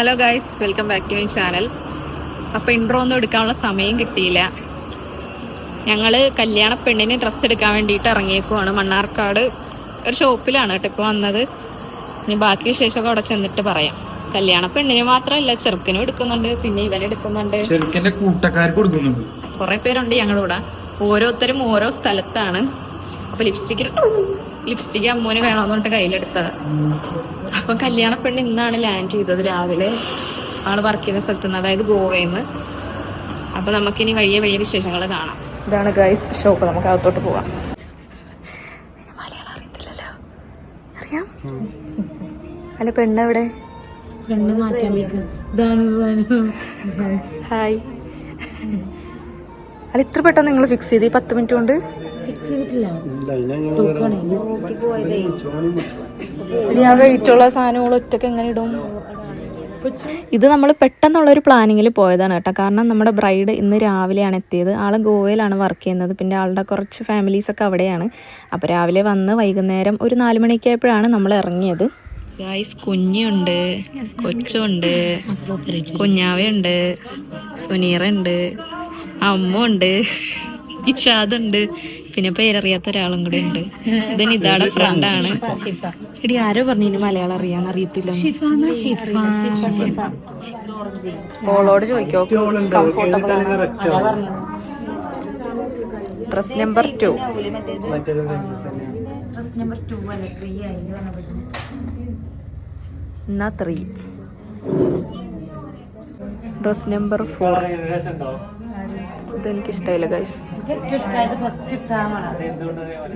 Hello guys welcome back to my channel അപ്പോൾ intro ഒന്നും എടുക്കാനുള്ള സമയം കിട്ടിയില്ല. ഞങ്ങൾ കല്യാണ പെണ്ണിന് ഡ്രസ്സ് എടുക്കാൻ വേണ്ടിയിട്ട് ഇറങ്ങിയേക്കുവാണ്. മണ്ണാർക്കാട് ഒരു ഷോപ്പിലാണ് കേട്ടോ ഇപ്പോൾ വന്നത്. ഇനി ബാക്കി വിശേഷമൊക്കെ അവിടെ ചെന്നിട്ട് പറയാം. കല്യാണ പെണ്ണിന് മാത്രമല്ല ചെറുക്കനും എടുക്കുന്നുണ്ട്. പിന്നെ ഇവനെടുക്കുന്നുണ്ട് ചെറുക്കന്റെ കൂട്ടക്കാർക്ക് കൊടുക്കുന്നുണ്ട്. കുറേ പേരുണ്ട് ഞങ്ങളിവിടെ. ഓരോരുത്തരും ഓരോ സ്ഥലത്താണ്. അപ്പൊ ലിപ്സ്റ്റിക്ക് ലിപ്സ്റ്റിക്ക് അമ്മൂന് വേണമെന്ന് പറഞ്ഞിട്ട് കയ്യിലെടുത്തത്. അപ്പൊ കല്യാണ പെണ്ണ് ഇന്നാണ് ലാൻഡ് ചെയ്തത് രാവിലെ. ആൾ വർക്ക് ചെയ്യുന്ന സ്ഥലത്ത് നിന്ന് അതായത് ഗോവയിൽ നിന്ന് അപ്പൊ നമുക്കിനി വലിയ വലിയ വിശേഷങ്ങൾ കാണാം. ഇതാണ് ഗൈസ് ഷോപ്പ്. നമുക്ക് അകത്തോട്ട് പോവാം. മലയാളം അറിയത്തില്ലല്ലോ. അറിയാം? അല്ല പെണ്ണ് എവിടെ പെണ്ണ് മാറ്റാൻ ഹായ് അല്ല ഇത്ര പെട്ടെന്ന് നിങ്ങൾ ഫിക്സ് ചെയ്ത് ഈ പത്ത് മിനിറ്റ് കൊണ്ട്? ഫിക്സ് ചെയ്തിട്ടില്ല. ഇനി ആ വെയിറ്റുള്ള സാധനങ്ങൾ ഒറ്റയ്ക്ക് എങ്ങനെ ഇടും? ഇത് നമ്മൾ പെട്ടെന്നുള്ള ഒരു പ്ലാനിങ്ങിൽ പോയതാണ് കേട്ടോ. കാരണം നമ്മുടെ ബ്രൈഡ് ഇന്ന് രാവിലെയാണ് എത്തിയത്. ആൾ ഗോവയിലാണ് വർക്ക് ചെയ്യുന്നത്. പിന്നെ ആളുടെ കുറച്ച് ഫാമിലീസ് ഒക്കെ അവിടെയാണ്. അപ്പോൾ രാവിലെ വന്ന് വൈകുന്നേരം ഒരു നാല് മണിക്കായപ്പോഴാണ് നമ്മൾ ഇറങ്ങിയത്. ഗായ്സ് കുഞ്ഞുണ്ട് കൊച്ചുണ്ട് കുഞ്ഞാവയുണ്ട് സുനീറുണ്ട് അമ്മ ഉണ്ട് ഇഷാദുണ്ട്. പിന്നെ പേരറിയാത്ത ഒരാളും കൂടെ ഉണ്ട്. ഇത് നിതാടെ ഫ്രണ്ടാണ് എടി ആരോ പറഞ്ഞു മലയാളം അറിയാൻ അറിയത്തില്ല. ഓളോട് ചോദിക്കോ? ഡ്രസ് നമ്പർ ടു ത്രീ അഞ്ച് എന്നാ ത്രീ ഡ്രസ് നമ്പർ ഫോർ ഇതെനിക്ക് ഇഷ്ടമായില്ല ഗൈസ് ഏറ്റവും ഇഷ്ടമായത് ഫസ്റ്റ് ഇട്ടാണ്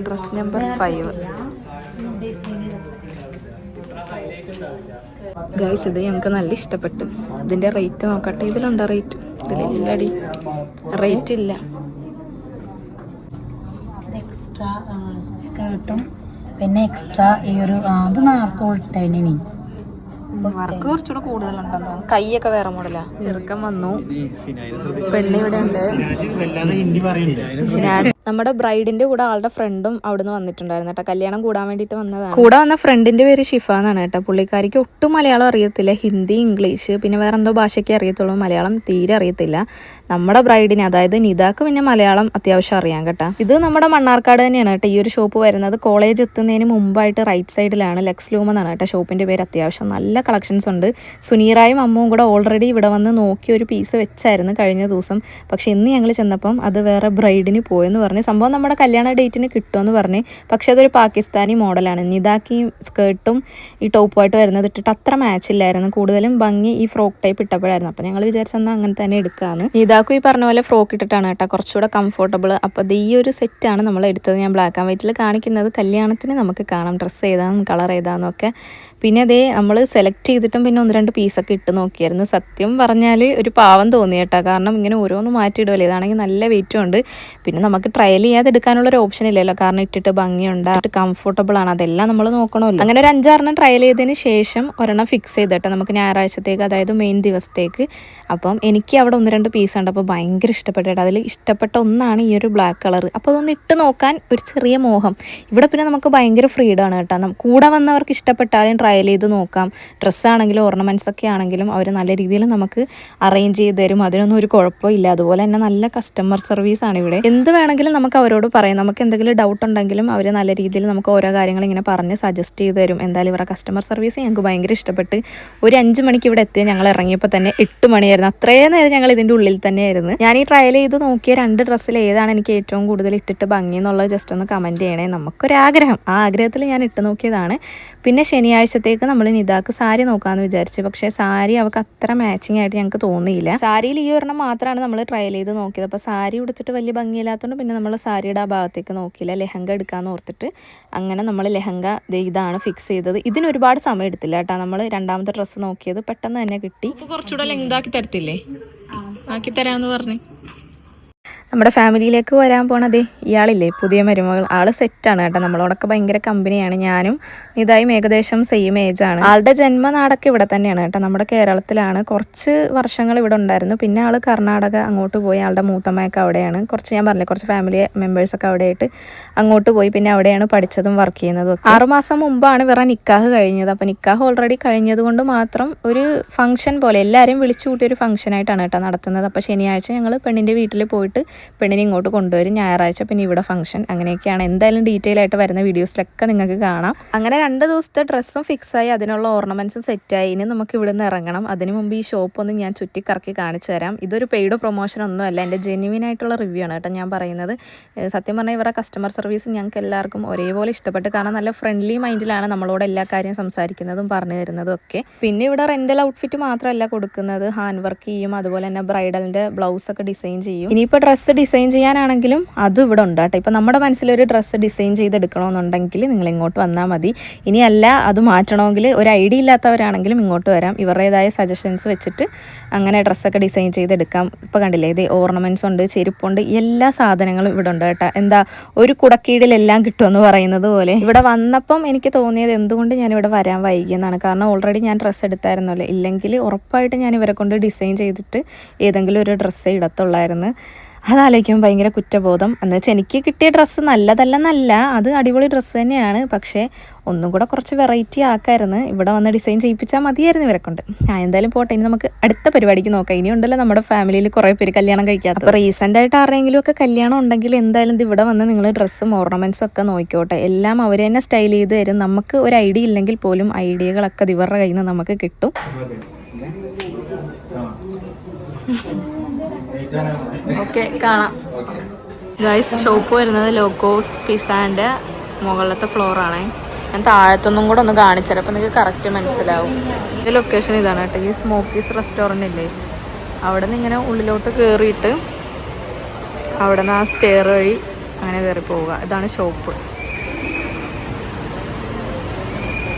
ഡ്രസ് നമ്പർ ഫൈവ് ഗൈസ് ഇത് ഞങ്ങൾക്ക് നല്ല ഇഷ്ടപ്പെട്ടു. ഇതിന്റെ റേറ്റ് നോക്കട്ടെ. ഇതിലുണ്ടോ റേറ്റ് ഇതിലില്ലടി. റേറ്റ് ഇല്ല. എക്സ്ട്രാ സ്കേർട്ടും പിന്നെ എക്സ്ട്രാ ഈ ഒരു അത് നാർത്തോളിട്ടതിനി വർക്ക് കുറച്ചുകൂടെ കൂടുതലുണ്ടെന്ന് തോന്നുന്നു. കൈയൊക്കെ വേറെ മോഡലാ. ചെറുക്കം വന്നു. പെണ്ണ് ഇവിടെ ഉണ്ട്. നമ്മുടെ ബ്രൈഡിന്റെ കൂടെ ആളുടെ ഫ്രണ്ടും അവിടുന്ന് വന്നിട്ടുണ്ടായിരുന്നു കേട്ടോ. കല്യാണം കൂടാൻ വേണ്ടിയിട്ട് വന്നതാണ്. കൂടെ വന്ന ഫ്രണ്ടിന്റെ പേര് ഷിഫ എന്നാണ് കേട്ടോ. പുള്ളിക്കാരിക്ക് ഒട്ടും മലയാളം അറിയത്തില്ല. ഹിന്ദി ഇംഗ്ലീഷ് പിന്നെ വേറെ എന്തോ ഭാഷയ്ക്ക് അറിയത്തുള്ളൂ. മലയാളം തീരെ അറിയത്തില്ല. നമ്മുടെ ബ്രൈഡിന് അതായത് നിതാക്ക് പിന്നെ മലയാളം അത്യാവശ്യം അറിയാം കേട്ടോ. ഇത് നമ്മുടെ മണ്ണാർക്കാട് തന്നെയാണ് കേട്ടോ. ഈ ഒരു ഷോപ്പ് വരുന്നത്. കോളേജ് എത്തുന്നതിന് മുമ്പായിട്ട് റൈറ്റ് സൈഡിലാണ് ലെക്സ് ലൂം എന്നാണ് കേട്ടോ. ഷോപ്പിന്റെ പേര് അത്യാവശ്യം നല്ല കളക്ഷൻസ് ഉണ്ട്. സുനീറായും അമ്മുവും കൂടെ ഓൾറെഡി ഇവിടെ വന്ന് നോക്കി ഒരു പീസ് വെച്ചായിരുന്നു കഴിഞ്ഞ ദിവസം. പക്ഷെ ഇന്ന് ഞങ്ങൾ ചെന്നപ്പം അത് വേറെ ബ്രൈഡിന് പോയെന്ന് പറഞ്ഞ്. സംഭവം നമ്മുടെ കല്യാണ ഡേറ്റിന് കിട്ടുമെന്ന് പറഞ്ഞ്. പക്ഷെ അതൊരു പാകിസ്ഥാനി മോഡലാണ്. നിതാക്ക് സ്കേർട്ടും ഈ ടോപ്പുമായിട്ട് വരുന്നത് ഇട്ടിട്ട് അത്ര മാച്ച് ഇല്ലായിരുന്നു. കൂടുതലും ഭംഗി ഈ ഫ്രോക്ക് ടൈപ്പ് ഇട്ടപ്പോഴായിരുന്നു. അപ്പോൾ ഞങ്ങൾ വിചാരിച്ചെന്നാൽ അങ്ങനെ തന്നെ എടുക്കാന്ന്. നിതാക്കും ഈ പറഞ്ഞ പോലെ ഫ്രോക്ക് ഇട്ടിട്ടാണ് കേട്ടോ കുറച്ചുകൂടെ കംഫർട്ടബിൾ അപ്പോൾ ഈ ഒരു സെറ്റാണ് നമ്മൾ എടുത്തത് ഞാൻ ബ്ലാക്ക് ആൻഡ് വൈറ്റിൽ കാണിക്കുന്നത്. കല്യാണത്തിന് നമുക്ക് കാണാം. ഡ്രസ്സ് ഏതാണെന്നും കളർ ഏതാണെന്നൊക്കെ പിന്നെ അതേ നമ്മൾ സെലക്ട് ചെയ്തിട്ടും പിന്നെ ഒന്ന് രണ്ട് പീസൊക്കെ ഇട്ട് നോക്കിയായിരുന്നു. സത്യം പറഞ്ഞാൽ ഒരു പാവം തോന്നി കേട്ടോ. കാരണം ഇങ്ങനെ ഓരോന്ന് മാറ്റിയിടുമല്ലോ ഇതാണെങ്കിൽ നല്ല വെയിറ്റും ഉണ്ട്. പിന്നെ നമുക്ക് ട്രയൽ ചെയ്യാതെ എടുക്കാനുള്ള ഒരു ഓപ്ഷൻ ഇല്ലല്ലോ. കാരണം ഇട്ടിട്ട് ഭംഗിയുണ്ട് കംഫർട്ടബിൾ ആണ്. അതെല്ലാം നമ്മൾ നോക്കണമല്ലോ. അങ്ങനെ ഒരു അഞ്ചാറെണ്ണം ട്രയൽ ചെയ്തതിന് ശേഷം ഒരെണ്ണം ഫിക്സ് ചെയ്തിട്ട് നമുക്ക് ഞായറാഴ്ചത്തേക്ക് അതായത് മെയിൻ ദിവസത്തേക്ക്. അപ്പം എനിക്ക് അവിടെ ഒന്ന് രണ്ട് പീസ് ഉണ്ട് അപ്പോൾ ഭയങ്കര ഇഷ്ടപ്പെട്ടിട്ട് അതിൽ ഇഷ്ടപ്പെട്ട ഒന്നാണ് ഈ ഒരു ബ്ലാക്ക് കളർ അപ്പോൾ അതൊന്ന് ഇട്ട് നോക്കാൻ ഒരു ചെറിയ മോഹം. ഇവിടെ പിന്നെ നമുക്ക് ഭയങ്കര ഫ്രീഡം ആണ് കേട്ടോ. കൂടെ വന്നവർക്ക് ഇഷ്ടപ്പെട്ടാലും ട്രയൽ ചെയ്ത് നോക്കാം. ഡ്രസ്സാണെങ്കിലും ഓർണമെന്റ്സ് ഒക്കെ ആണെങ്കിലും അവർ നല്ല രീതിയിൽ നമുക്ക് അറേഞ്ച് ചെയ്ത് തരും. അതിനൊന്നും ഒരു കുഴപ്പമില്ല അതുപോലെ തന്നെ നല്ല കസ്റ്റമർ സർവീസ് ആണ് ഇവിടെ. എന്ത് വേണമെങ്കിലും നമുക്ക് അവരോട് പറയാം. നമുക്ക് എന്തെങ്കിലും ഡൗട്ട് ഉണ്ടെങ്കിലും അവർ നല്ല രീതിയിൽ നമുക്ക് ഓരോ കാര്യങ്ങൾ ഇങ്ങനെ പറഞ്ഞ് സജസ്റ്റ് ചെയ്ത് തരും. എന്തായാലും ഇവരുടെ കസ്റ്റമർ സർവീസ് ഞങ്ങൾക്ക് ഭയങ്കര ഇഷ്ടപ്പെട്ട് ഒരു അഞ്ച് മണിക്ക് ഇവിടെ എത്തി ഞങ്ങൾ ഇറങ്ങിയപ്പോൾ തന്നെ എട്ട് മണിയായിരുന്നു. അത്രയും നേരം ഞങ്ങൾ ഇതിന്റെ ഉള്ളിൽ തന്നെയായിരുന്നു. ഞാൻ ഈ ട്രയൽ ചെയ്ത് നോക്കിയ രണ്ട് ഡ്രസ്സിൽ ഏതാണ് എനിക്ക് ഏറ്റവും കൂടുതൽ ഇട്ടിട്ട് ഭംഗി എന്നുള്ളത് ജസ്റ്റ് ഒന്ന് കമന്റ് ചെയ്യണേ. നമുക്കൊരാഗ്രഹം. ആ ആഗ്രഹത്തിൽ ഞാൻ ഇട്ട് നോക്കിയതാണ്. പിന്നെ ശനിയാഴ്ചത്തേക്ക് നമ്മൾ നിതാക്ക് സാരി നോക്കാമെന്ന് വിചാരിച്ചു. പക്ഷേ സാരി അവൾക്ക് അത്ര മാച്ചിങ് ആയിട്ട് ഞങ്ങൾക്ക് തോന്നിയില്ല. സാരിയിൽ ഈ ഒരെണ്ണം മാത്രമാണ് നമ്മൾ ട്രയൽ ചെയ്ത് നോക്കിയത്. അപ്പോൾ സാരി ഉടുത്തിട്ട് വലിയ ഭംഗിയില്ലാത്തതുകൊണ്ട് പിന്നെ നമ്മൾ സാരിയുടെ ആ ഭാഗത്തേക്ക് നോക്കിയില്ല. ലെഹങ്ക എടുക്കാമെന്ന് ഓർത്തിട്ട് അങ്ങനെ നമ്മൾ ലെഹങ്ക ദേ ഇതാണ് ഫിക്സ് ചെയ്തത്. ഇതിന് ഒരുപാട് സമയം എടുത്തില്ല കേട്ടോ. നമ്മൾ രണ്ടാമത്തെ ഡ്രസ്സ് നോക്കിയത് പെട്ടെന്ന് തന്നെ കിട്ടി. കുറച്ചുകൂടെ ലെങ്ത് ആക്കി തരത്തില്ലേ? ആക്കി തരാമെന്ന് പറഞ്ഞു. നമ്മുടെ ഫാമിലിയിലേക്ക് വരാൻ പോണതേ ഇയാളില്ലേ പുതിയ മരുമകൾ. ആൾ സെറ്റാണ് കേട്ടോ. നമ്മളോടൊക്കെ ഭയങ്കര കമ്പനിയാണ്. ഞാനും ഇതായും ഏകദേശം സെയിം ആണ്. ആളുടെ ജന്മനാടൊക്കെ ഇവിടെ തന്നെയാണ് കേട്ടോ. നമ്മുടെ കേരളത്തിലാണ്. കുറച്ച് വർഷങ്ങൾ ഇവിടെ ഉണ്ടായിരുന്നു. പിന്നെ ആൾ കർണാടക അങ്ങോട്ട് പോയി. ആളുടെ മൂത്തമ്മയൊക്കെ അവിടെയാണ്. കുറച്ച് ഞാൻ പറഞ്ഞില്ലേ കുറച്ച് ഫാമിലി മെമ്പേഴ്സൊക്കെ അവിടെയായിട്ട് അങ്ങോട്ട് പോയി. പിന്നെ അവിടെയാണ് പഠിച്ചതും വർക്ക് ചെയ്യുന്നതും ആറുമാസം മുമ്പാണ് വേറെ നിക്കാഹ് കഴിഞ്ഞത്. അപ്പം നിക്കാഹ് ഓൾറെഡി കഴിഞ്ഞതുകൊണ്ട് മാത്രം ഒരു ഫംഗ്ഷൻ പോലെ എല്ലാവരെയും വിളിച്ചു കൂട്ടിയ ഒരു ഫംഗ്ഷനായിട്ടാണ് കേട്ടോ നടത്തുന്നത്. അപ്പോൾ ശനിയാഴ്ച ഞങ്ങൾ പെണ്ണിന്റെ വീട്ടിൽ പോയിട്ട് പെണ്ണിനെ ഇങ്ങോട്ട് കൊണ്ടുവരും ഞായറാഴ്ച പിന്നെ ഇവിടെ ഫംഗ്ഷൻ അങ്ങനെയൊക്കെയാണ്. എന്തായാലും ഡീറ്റെയിൽ ആയിട്ട് വരുന്ന വീഡിയോസിലൊക്കെ നിങ്ങൾക്ക് കാണാം. അങ്ങനെ രണ്ട് ദിവസത്തെ ഡ്രസ്സും ഫിക്സായി അതിനുള്ള ഓർണമെന്റ്സും സെറ്റായി ഇനി നമുക്ക് ഇവിടെ നിന്ന് ഇറങ്ങണം. അതിനു മുമ്പ് ഈ ഷോപ്പ് ഒന്ന് ഞാൻ ചുറ്റിക്കറക്കി കാണിച്ചു തരാം. ഇതൊരു പെയ്ഡ് പ്രൊമോഷൻ ഒന്നുമല്ല. എന്റെ ജെന്യുവിൻ ആയിട്ടുള്ള റിവ്യൂ ആണ് കേട്ടോ ഞാൻ പറയുന്നത്. സത്യം പറഞ്ഞാൽ ഇവരുടെ കസ്റ്റമർ സർവീസ് ഞങ്ങൾക്ക് എല്ലാവർക്കും ഒരേപോലെ ഇഷ്ടപ്പെട്ട് കാരണം നല്ല ഫ്രണ്ട്ലി മൈൻഡിലാണ് നമ്മളോട് എല്ലാ കാര്യം സംസാരിക്കുന്നതും പറഞ്ഞു തരുന്നതും ഒക്കെ. പിന്നെ ഇവിടെ റെന്റൽ ഔട്ട്ഫിറ്റ് മാത്രമല്ല കൊടുക്കുന്നത്. ഹാൻഡ് വർക്ക് ചെയ്യും. അതുപോലെ തന്നെ ബ്രൈഡലിന്റെ ബ്ലൗസ് ഒക്കെ ഡിസൈൻ ചെയ്യും. ഇനിയിപ്പോൾ ഡ്രസ്സ് ഡിസൈൻ ചെയ്യാനാണെങ്കിലും അതും ഇവിടെ ഉണ്ട് കേട്ടോ. ഇപ്പം നമ്മുടെ മനസ്സിലൊരു ഡ്രസ്സ് ഡിസൈൻ ചെയ്തെടുക്കണമെന്നുണ്ടെങ്കിൽ നിങ്ങൾ ഇങ്ങോട്ട് വന്നാൽ മതി. ഇനിയല്ല അത് മാറ്റണമെങ്കിൽ ഒരു ഐഡിയ ഇല്ലാത്തവരാണെങ്കിലും ഇങ്ങോട്ട് വരാം. ഇവരുടേതായ സജഷൻസ് വെച്ചിട്ട് അങ്ങനെ ഡ്രസ്സൊക്കെ ഡിസൈൻ ചെയ്തെടുക്കാം. ഇപ്പോൾ കണ്ടില്ലേ ഇത് ഓർണമെന്റ്സ് ഉണ്ട് ചെരുപ്പുണ്ട് എല്ലാ സാധനങ്ങളും ഇവിടെ ഉണ്ട് കേട്ടോ. എന്താ ഒരു കുടക്കീടിലെല്ലാം കിട്ടുമെന്ന് പറയുന്നത് പോലെ. ഇവിടെ വന്നപ്പം എനിക്ക് തോന്നിയത് എന്തുകൊണ്ട് ഞാൻ ഇവിടെ വരാൻ വൈകിയെന്നാണ്. കാരണം ഓൾറെഡി ഞാൻ ഡ്രസ്സ് എടുത്തായിരുന്നല്ലോ. ഇല്ലെങ്കിൽ ഉറപ്പായിട്ട് ഞാൻ ഇവരെ കൊണ്ട് ഡിസൈൻ ചെയ്തിട്ട് ഏതെങ്കിലും ഒരു ഡ്രസ്സേ ഇടത്തുള്ളായിരുന്നു. അതാലോചിക്കുമ്പോൾ ഭയങ്കര കുറ്റബോധം. എന്ന് വെച്ചാൽ എനിക്ക് കിട്ടിയ ഡ്രസ്സ് നല്ലതല്ലെന്നല്ല അത് അടിപൊളി ഡ്രസ്സ് തന്നെയാണ്. പക്ഷേ ഒന്നും കൂടെ കുറച്ച് വെറൈറ്റി ആക്കായിരുന്നു. ഇവിടെ വന്ന് ഡിസൈൻ ചെയ്യിപ്പിച്ചാൽ മതിയായിരുന്നു ഇവരെ കൊണ്ട് ആ എന്തായാലും പോട്ടെ ഇനി നമുക്ക് അടുത്ത പരിപാടിക്ക് നോക്കാം. ഇനി ഉണ്ടല്ലോ നമ്മുടെ ഫാമിലിയിൽ കുറേ പേര് കല്യാണം കഴിക്കാത്ത അപ്പോൾ റീസെന്റ് ആയിട്ട് ആരെങ്കിലും ഒക്കെ കല്യാണം ഉണ്ടെങ്കിൽ എന്തായാലും ഇവിടെ വന്ന് നിങ്ങൾ ഡ്രസ്സും ഓർണമെന്റ്സും ഒക്കെ നോക്കിക്കോട്ടെ. എല്ലാം അവർ തന്നെ സ്റ്റൈൽ ചെയ്ത് തരും. നമുക്ക് ഒരു ഐഡിയ ഇല്ലെങ്കിൽ പോലും ഐഡിയകളൊക്കെ ഇവരുടെ കയ്യിൽ നിന്ന് നമുക്ക് കിട്ടും. ഓക്കെ കാണാം. ഗൈസ് ഷോപ്പ് വരുന്നത് ലോക്കോസ് പിസാന്റെ മുകളിലത്തെ ഫ്ലോറാണ് ഞാൻ താഴത്തൊന്നും കൂടെ ഒന്ന് കാണിച്ചാൽ അപ്പം നിങ്ങൾക്ക് കറക്റ്റ് മനസ്സിലാവും. ഇതിന്റെ ലൊക്കേഷൻ ഇതാണ് കേട്ടോ. ഈ സ്മോക്കീസ് റെസ്റ്റോറന്റ് ഇല്ലേ? അവിടെ നിന്ന് ഇങ്ങനെ ഉള്ളിലോട്ട് കയറിയിട്ട് അവിടെ നിന്ന് ആ സ്റ്റെയർ വഴി അങ്ങനെ കയറി പോവുക. ഇതാണ് ഷോപ്പ്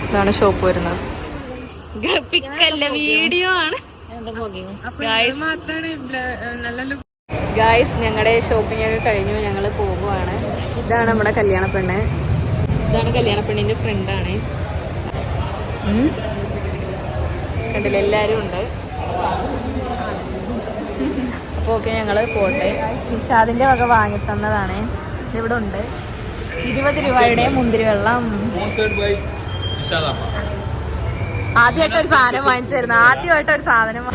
ഇതാണ് ഷോപ്പ് വരുന്നത്. പിക്കല്ല വീഡിയോ ആണ്. ഗായ്സ് ഞങ്ങളുടെ ഷോപ്പിംഗ് ഒക്കെ കഴിഞ്ഞു. ഞങ്ങൾ പോവുകയാണ്. ഇതാണ് നമ്മുടെ കല്യാണ പെണ്ണ് ഇതാണ് കല്യാണ പെണ്ണിന്റെ ഫ്രണ്ടാണ് കണ്ടില്ല? എല്ലാരും ഉണ്ട്. അപ്പോൾ ഓക്കെ ഞങ്ങൾ പോട്ടെ. നിഷാദിന്റെ വക വാങ്ങി തന്നതാണ് ഇതിവിടെ ഉണ്ട്. ഇരുപത് രൂപയുടെ മുന്തിരി വെള്ളം ആദ്യമായിട്ട് ഒരു സാധനം വാങ്ങിച്ചു തരുന്നു ആദ്യമായിട്ട് ഒരു സാധനം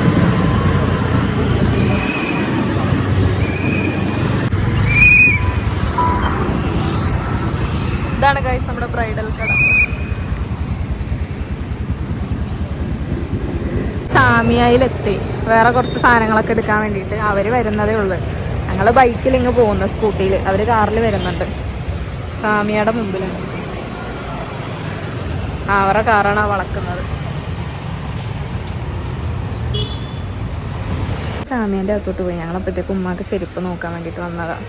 ഇതാണ് ഗൈസ് നമ്മുടെ ബ്രൈഡൽ കട സാമിയായിലെത്തി. വേറെ കുറച്ച് സാധനങ്ങളൊക്കെ എടുക്കാൻ വേണ്ടിയിട്ട് അവർ വരുന്നതേ ഉള്ളൂ. ഞങ്ങൾ ബൈക്കിൽ ഇങ്ങ് പോകുന്നു സ്കൂട്ടിയിൽ അവർ കാറിൽ വരുന്നുണ്ട്. സാമിയയുടെ മുമ്പിലാണ്. അവരുടെ കാറാണ് വളക്കുന്നത്. സാമിയന്റെ അകത്തോട്ട് പോയി. ഞങ്ങളപ്പോഴത്തേക്ക് ഉമ്മാക്ക് ചെരുപ്പ് നോക്കാൻ വേണ്ടിയിട്ട് വന്നതാണ്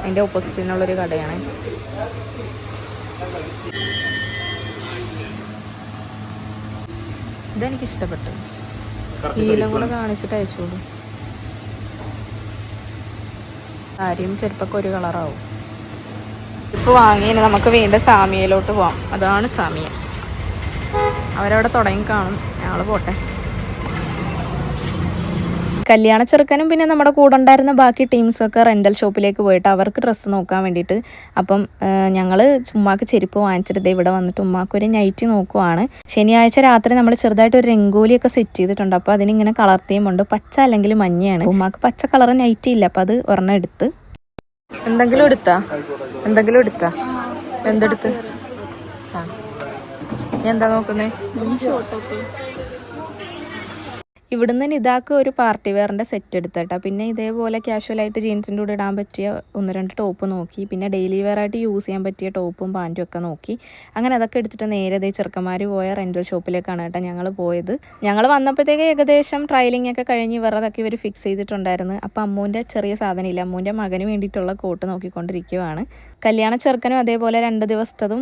അതിന്റെ ഓപ്പോസിറ്റിനുള്ളൊരു കടയാണ്. ഇതെനിക്ക് ഇഷ്ടപ്പെട്ടു ഈലും കൂടെ കാണിച്ചിട്ട് അയച്ചോളൂ. സാരിയും ചെരുപ്പൊക്കെ ഒരു കളറാവും. ഇപ്പൊ വാങ്ങിയാണ് നമുക്ക് വീണ്ടും സാമിയയിലോട്ട് പോവാം. അതാണ് സാമിയ. അവരവിടെ തുടങ്ങി കാണും. ഞങ്ങൾ പോട്ടെ. കല്യാണ ചെറുക്കനും പിന്നെ നമ്മുടെ കൂടെ ഉണ്ടായിരുന്ന ബാക്കി ടീംസൊക്കെ റെന്റൽ ഷോപ്പിലേക്ക് പോയിട്ട് അവർക്ക് ഡ്രസ്സ് നോക്കാൻ വേണ്ടിയിട്ട് അപ്പം ഞങ്ങൾ ഉമ്മാക്ക് ചെരുപ്പ് വാങ്ങിച്ചിട്ട് ഇവിടെ വന്നിട്ട് ഉമ്മാക്ക് ഒരു നൈറ്റി നോക്കുവാണ്. ശനിയാഴ്ച രാത്രി നമ്മൾ ചെറുതായിട്ട് ഒരു രംഗോലിയൊക്കെ സെറ്റ് ചെയ്തിട്ടുണ്ട്. അപ്പോൾ അതിനിങ്ങനെ കളർ തീമുണ്ട് പച്ച അല്ലെങ്കിൽ മഞ്ഞയാണ്. ഉമ്മാക്ക് പച്ച കളർ നൈറ്റി ഇല്ല. അപ്പോൾ അത് ഒരെണ്ണം എടുത്ത്. എന്തെങ്കിലും എടുത്താ? എന്തെങ്കിലും എടുത്താ? എന്തെടുത്ത്? ആ. എന്താ നോക്കുന്നേ? ഇവിടുന്ന് നിതാക്ക് ഒരു പാർട്ടി വെയറിന്റെ സെറ്റ് എടുത്തട്ടാ. പിന്നെ ഇതേപോലെ ക്യാഷ്വലായിട്ട് ജീൻസിന്റെ കൂടെ ഇടാൻ പറ്റിയ ഒന്ന് രണ്ട് ടോപ്പ് നോക്കി. പിന്നെ ഡെയിലി വെയർ ആയിട്ട് യൂസ് ചെയ്യാൻ പറ്റിയ ടോപ്പും പാന്റും ഒക്കെ നോക്കി. അങ്ങനെ അതൊക്കെ എടുത്തിട്ട് നേരെ ദേ ചെറുക്കന്മാർ പോയ റെന്റൽ ഷോപ്പിലേക്കാണ് കേട്ടോ ഞങ്ങൾ പോയത്. ഞങ്ങൾ വന്നപ്പോഴത്തേക്ക് ഏകദേശം ട്രയലിംഗ് ഒക്കെ കഴിഞ്ഞ് ഇവരതൊക്കെ ഇവർ ഫിക്സ് ചെയ്തിട്ടുണ്ടായിരുന്നു. അപ്പോൾ അമ്മൂന്റെ ചെറിയ സാധനമില്ല. അമ്മൂന്റെ മകന് വേണ്ടിയിട്ടുള്ള കോട്ട് നോക്കിക്കൊണ്ടിരിക്കുവാണ്. കല്യാണ ചെറുക്കനും അതേപോലെ രണ്ട് ദിവസത്തതും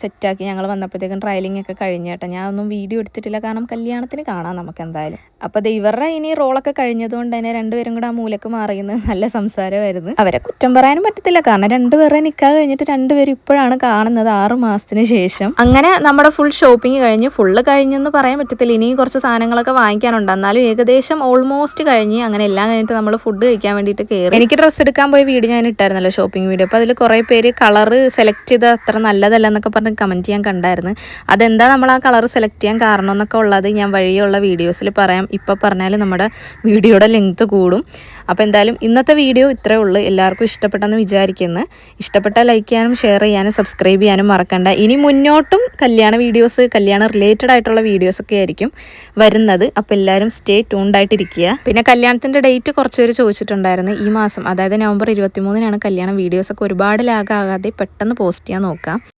സെറ്റാക്കി ഞങ്ങൾ വന്നപ്പോഴത്തേക്കും ട്രയലിംഗ് ഒക്കെ കഴിഞ്ഞ കേട്ടോ. ഞാൻ ഒന്നും വീഡിയോ എടുത്തിട്ടില്ല. കാരണം കല്യാണത്തിന് കാണാം നമുക്ക് എന്തായാലും. അപ്പോൾ ഇവരുടെ ഇനി റോളൊക്കെ കഴിഞ്ഞതുകൊണ്ട് തന്നെ രണ്ടുപേരും കൂടെ ആ മൂലക്ക് മാറിയെന്ന് നല്ല സംസാരമായിരുന്നു. അവരെ കുറ്റം പറയാനും പറ്റത്തില്ല. കാരണം രണ്ടുപേരെ നിൽക്കാൻ കഴിഞ്ഞിട്ട് രണ്ടുപേരും ഇപ്പോഴാണ് കാണുന്നത് ആറ് മാസത്തിന് ശേഷം. അങ്ങനെ നമ്മുടെ ഫുൾ ഷോപ്പിംഗ് കഴിഞ്ഞ് ഫുള്ള് കഴിഞ്ഞെന്ന് പറയാൻ പറ്റത്തില്ല. ഇനിയും കുറച്ച് സാധനങ്ങളൊക്കെ വാങ്ങിക്കാനുണ്ട്. എന്നാലും ഏകദേശം ഓൾമോസ്റ്റ് കഴിഞ്ഞ് അങ്ങനെ എല്ലാം കഴിഞ്ഞിട്ട് നമ്മൾ ഫുഡ് കഴിക്കാൻ വേണ്ടിയിട്ട് കയറി എനിക്ക് ഡ്രസ്സ് എടുക്കാൻ പോയി വീഡിയോ ഞാൻ ഇട്ടായിരുന്നല്ലോ ഷോപ്പിംഗ് വീഡിയോ അപ്പോൾ അതിൽ കുറേ പേര് കളറ് സെലക്ട് ചെയ്ത് അത്ര നല്ലതല്ല എന്നൊക്കെ പറഞ്ഞ് കമന്റ് ചെയ്യാൻ കണ്ടായിരുന്നു. അതെന്താ നമ്മൾ ആ കളർ സെലക്ട് ചെയ്യാൻ കാരണം എന്നൊക്കെ ഉള്ളത് ഞാൻ വഴിയുള്ള വീഡിയോസിൽ പറയാം. ഇപ്പോൾ പറഞ്ഞാൽ നമ്മുടെ വീഡിയോയുടെ ലെങ്ത്ത് കൂടും. അപ്പോൾ എന്തായാലും ഇന്നത്തെ വീഡിയോ ഇത്രയേ ഉള്ളൂ. എല്ലാവർക്കും ഇഷ്ടപ്പെട്ടെന്ന് വിചാരിക്കുന്നു. ഇഷ്ടപ്പെട്ട ലൈക്ക് ചെയ്യാനും ഷെയർ ചെയ്യാനും സബ്സ്ക്രൈബ് ചെയ്യാനും മറക്കണ്ട. ഇനി മുന്നോട്ടും കല്യാണ വീഡിയോസ് കല്യാണ റിലേറ്റഡ് ആയിട്ടുള്ള വീഡിയോസൊക്കെ ആയിരിക്കും വരുന്നത്. അപ്പോൾ എല്ലാവരും സ്റ്റേ ട്യൂൺഡായിട്ടിരിക്കുക പിന്നെ കല്യാണത്തിന്റെ ഡേറ്റ് കുറച്ച് പേര് ചോദിച്ചിട്ടുണ്ടായിരുന്നു. ഈ മാസം അതായത് നവംബർ ഇരുപത്തി മൂന്നിനാണ് കല്യാണം വീഡിയോസൊക്കെ ഒരുപാട് ലാഗാകാതെ പെട്ടെന്ന് പോസ്റ്റ് ചെയ്യാൻ നോക്കാം